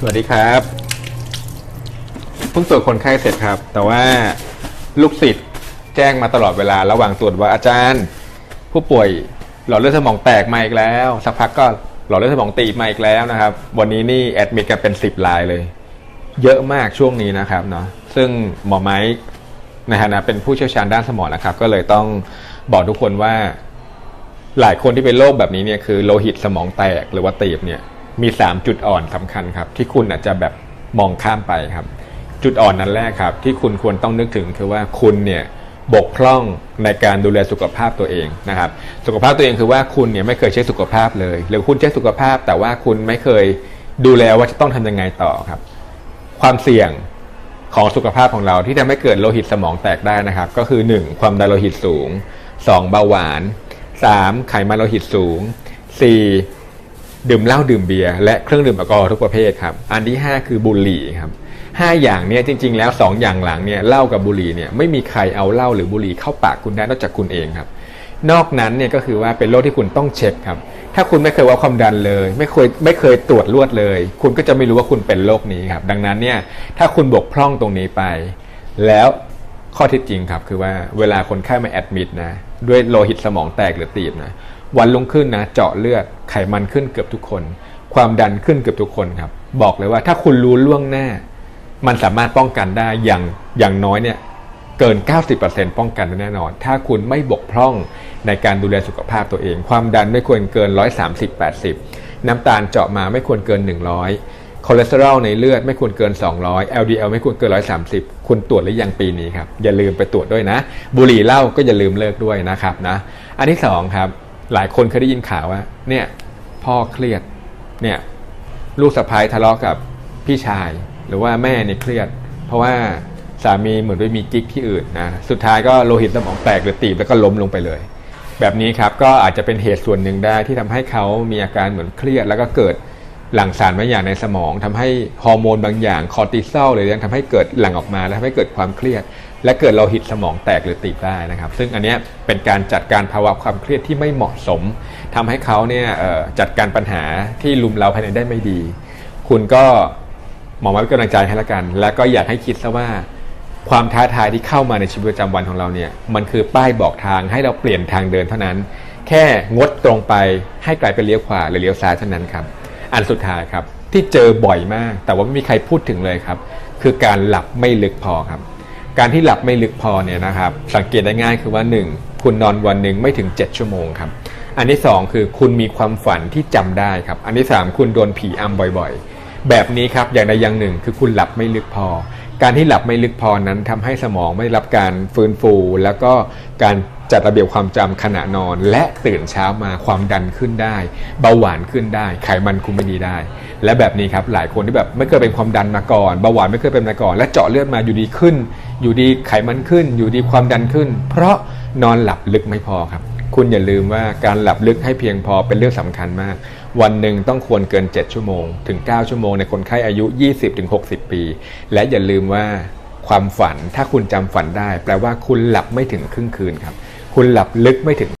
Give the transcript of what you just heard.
สวัสดีครับเพิ่งตรวจคนไข้เสร็จครับ แต่ว่าลูกศิษย์แจ้งมาตลอดเวลาระหว่างตรวจว่าอาจารย์ ผู้ป่วยหลอดเลือดสมองแตกมาอีกแล้ว สักพักก็หลอดเลือดสมองตีบมาอีกแล้วนะครับ วันนี้นี่แอดมิดกันเป็นสิบรายเลย เยอะมากช่วงนี้นะครับเนาะซึ่งหมอไม้ในฐานะเป็นผู้เชี่ยวชาญด้านสมองนะครับ ก็เลยต้องบอกทุกคนว่าหลายคนที่เป็นโรคแบบนี้เนี่ยคือโลหิตสมองแตกหรือว่าตีบเนี่ย มี 3 จุดอ่อนสำคัญครับ ที่คุณอาจจะแบบมองข้ามไปครับ จุดอ่อนนั้นแรกครับ ที่คุณควรต้องนึกถึงคือว่าคุณเนี่ยบกพร่องในการดูแลสุขภาพตัวเองนะครับ สุขภาพตัวเองคือว่าคุณเนี่ยไม่เคยใช้สุขภาพเลย หรือคุณใช้สุขภาพ แต่ว่าคุณไม่เคยดูแลว่าจะต้องทำยังไงต่อครับ ความเสี่ยงของสุขภาพของเราที่ทำให้เกิดโลหิตสมองแตกได้นะครับ ก็คือ 1. ความดันโลหิตสูง 2. เบาหวาน 3. ไขมันโลหิตสูง 4. ดื่มเหล้าดื่มเบียร์และเครื่องดื่มแอลกอฮอล์ทุกประเภทครับ อันที่ 5 คือบุหรี่ครับห้าอย่างเนี้ยจริง ๆ แล้ว 2 อย่างหลังเนี่ยเหล้ากับบุหรี่เนี่ยไม่มีใครเอาเหล้าหรือบุหรี่เข้าปากคุณได้นอกจากคุณเองครับ นอกนั้นเนี่ยก็คือว่าเป็นโรคที่คุณต้องเช็คครับ ถ้าคุณไม่เคยวัดความดันเลย ไม่เคยไม่เคยตรวจลวดเลย คุณก็จะไม่รู้ว่าคุณเป็นโรคนี้ครับ ดังนั้นเนี่ยถ้าคุณบกพร่องตรงนี้ไป แล้วข้อท็จจริงครับคือว่าเวลาคนไข้มาแอดมิดนะด้วยโลหิตสมองแตกหรือตีบนะ วันรุ่งขึ้นนะเจาะเลือดไขมันขึ้นเกือบทุกคน ความดันขึ้นเกือบทุกคนครับ บอกเลยว่าถ้าคุณรู้ล่วงหน้า มันสามารถป้องกันได้อย่างอย่างน้อยเนี่ยเกิน 90%ป้องกันแน่นอน ถ้าคุณไม่บกพร่องในการดูแลสุขภาพตัวเอง ความดันไม่ควรเกิน 130-80 น้ำตาลเจาะมาไม่ควรเกิน 100 คอเลสเตอรอลในเลือดไม่ควรเกิน 200 LDL ไม่ควรเกิน 130 คุณตรวจหรือยังปีนี้ครับ อย่าลืมไปตรวจด้วยนะ บุหรี่เหล้าก็อย่าลืมเลิกด้วยนะครับนะ อันที่สองครับ หลายคนเคยได้ยินข่าวว่า เนี่ย พ่อเครียด เนี่ย ลูกสะพ้ายทะเลาะกับพี่ชาย หรือว่าแม่เนี่ยเครียด เพราะว่าสามีเหมือนไปมีกิ๊กที่อื่นนะสุดท้ายก็โลหิตสมองแตกหรือตีบแล้วก็ล้มลงไปเลย แบบนี้ครับก็อาจจะเป็นเหตุส่วนหนึ่งได้ที่ทำให้เขามีอาการเหมือนเครียด แล้วก็เกิดหลั่งสารบางอย่างในสมองทำให้ฮอร์โมนบางอย่างคอร์ติซอลหรือยังทำให้เกิดหลั่งออกมา แล้วทำให้เกิดความเครียด และเกิดโลหิตสมองแตกหรือตีบได้นะครับ ซึ่งอันเนี้ยเป็นการจัดการภาวะความเครียดที่ไม่เหมาะสมทำให้เขาเนี่ยจัดการปัญหาที่ลุมเราภายในได้ไม่ดี คุณก็หมอมาเป็นกำลังใจให้ละกัน แล้วก็อยากให้คิดซะว่าความท้าทายที่เข้ามาในชีวิตประจำวันของเราเนี่ยมันคือป้ายบอกทางให้เราเปลี่ยนทางเดินเท่านั้น แค่งดตรงไปให้กลายเป็นเลี้ยวขวาหรือเลี้ยวซ้ายเท่านั้นครับ อันสุดท้ายครับที่เจอบ่อยมาก แต่ว่าไม่มีใครพูดถึงเลยครับ คือการหลับไม่ลึกพอครับ การที่หลับไม่ลึกพอเนี่ยนะครับสังเกตได้ง่ายคือว่า 1. คุณนอนวันหนึ่งไม่ถึง 7 ชั่วโมงครับอันที่ 2 คือคุณมีความฝันที่จำได้ครับอันที่ 3 คุณโดนผีอำบ่อยๆ แบบนี้ครับอย่างใดอย่างหนึ่งคือคุณหลับไม่ลึกพอ การที่หลับไม่ลึกพอนั้นทำให้สมองไม่รับการฟื้นฟู แล้วก็การจัดระเบียบความจำขณะนอน และตื่นเช้ามาความดันขึ้นได้ เบาหวานขึ้นได้ ไขมันคุมไม่ดีได้ และแบบนี้ครับหลายคนที่แบบไม่เคยเป็นความดันมาก่อนเบาหวานไม่เคยเป็นมาก่อน และเจาะเลือดมาอยู่ดีขึ้น อยู่ดีไขมันขึ้น อยู่ดีความดันขึ้น เพราะนอนหลับลึกไม่พอครับ คุณอย่าลืมว่าการหลับลึกให้เพียงพอเป็นเรื่องสำคัญมาก วันหนึ่งต้องควรเกิน 7 ชั่วโมง ถึง 9 ชั่วโมงในคนไข้อายุ 20-60 ปี และอย่าลืมว่าความฝันถ้าคุณจำฝันได้ แปลว่าคุณหลับไม่ถึงครึ่งคืนครับ คุณหลับลึกไม่ถึง